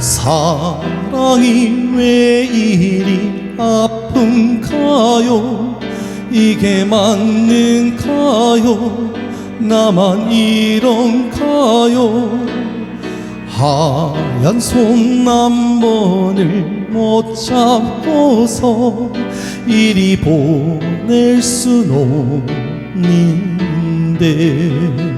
사랑이 왜 이리 아픈가요? 이게 맞는가요? 나만 이런가요? 하얀 손한 번을 못 잡고서 이리 보낼 순 없는데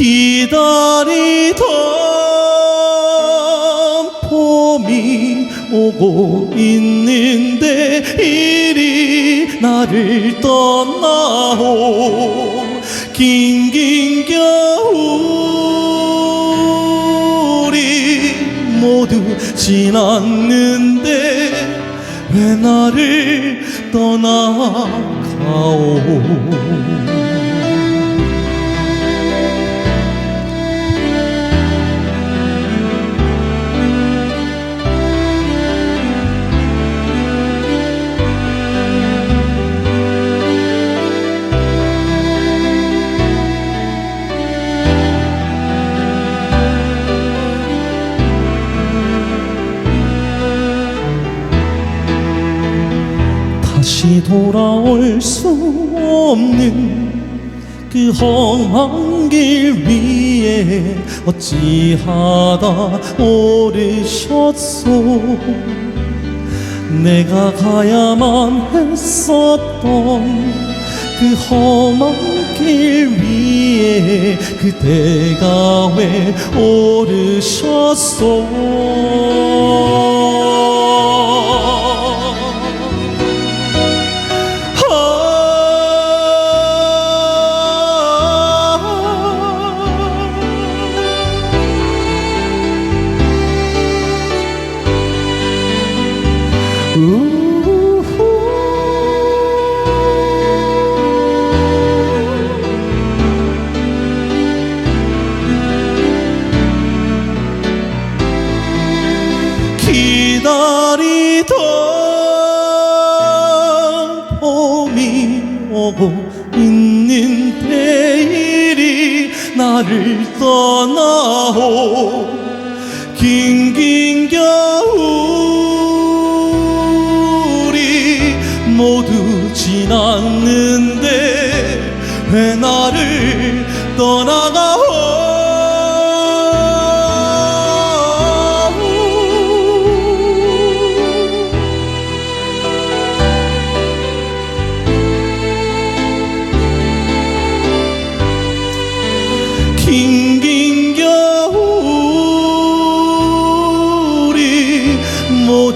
기다리던 봄이 오고 있는데 이리 나를 떠나오. 긴긴 겨울이 모두 지났는데 왜 나를 떠나가오 다시 돌아올 수 없는 그 험한 길 위에 어찌하다 오르셨소? 내가 가야만 했었던 그 험한 길 위에 그대가 왜 오르셨소 기다리던 봄이 오고 있는데 이리 나를 떠나오. 긴긴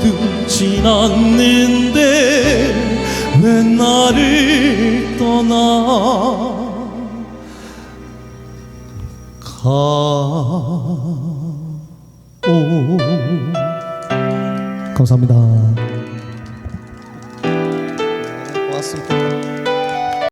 모두 지났는데 왜 나를 떠나? 가오. 감사합니다. 고맙습니다.